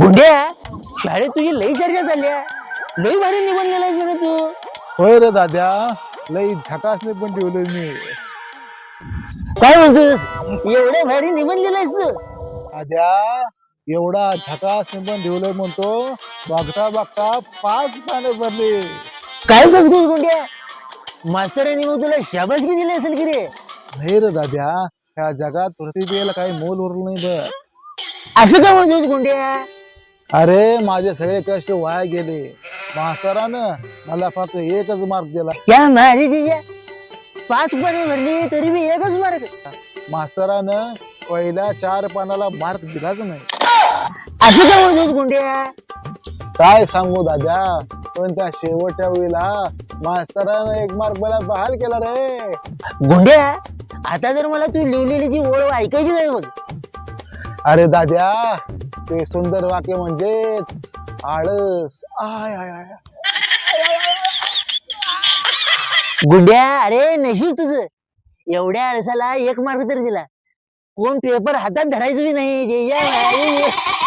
गुंड्या? शाळेत तुझी लई चर्चा चालल्या लई भारी निवडलेला आहेस तू. होय रे दाद्या लई झकासने पण ठेवलोय मी. काय म्हणतोस? एवढ्या भारी निवडलेला आहेस तू. दाद्या एवढा झकासने पण ठेवलोय म्हणतो बघता बघता पाच पानं भरले. काय सांगतोस गुंड्या? मास्तरांनी मग तुला शाबासकी दिली असेल की रे? नाही रे दाद्या ह्या जगात प्रतिभेला काही मोल उरलं नाही बघ असं का म्हणतोस गुंड्या? अरे माझे सगळे कष्ट वाया गेले. मास्तरानं मला फक्त एकच मार्क दिला. त्या मारी तिच्या पाच पाने भरली तरी मी एकच मार्क मास्तरानं पहिल्या चार पानाला मार्क दिलाच नाही. असं का म्हणतोस गुंड्या. काय सांगू दाद्या पण त्या शेवटच्या वेळेला मास्तरानं एक मार्क मला बहाल केला रे. गुंड्या आता जर मला तू लिहिलेली जी ओळ ऐकायची आहे बघ. अरे दाद्या ते सुंदर वाक्य म्हणजे आळस. आय आय आय गुंड्या अरे नशीब तुझं. एवढ्या आळसाला एक मार्क तरी दिला. कोण पेपर हातात धरायचं बी नाही जे या-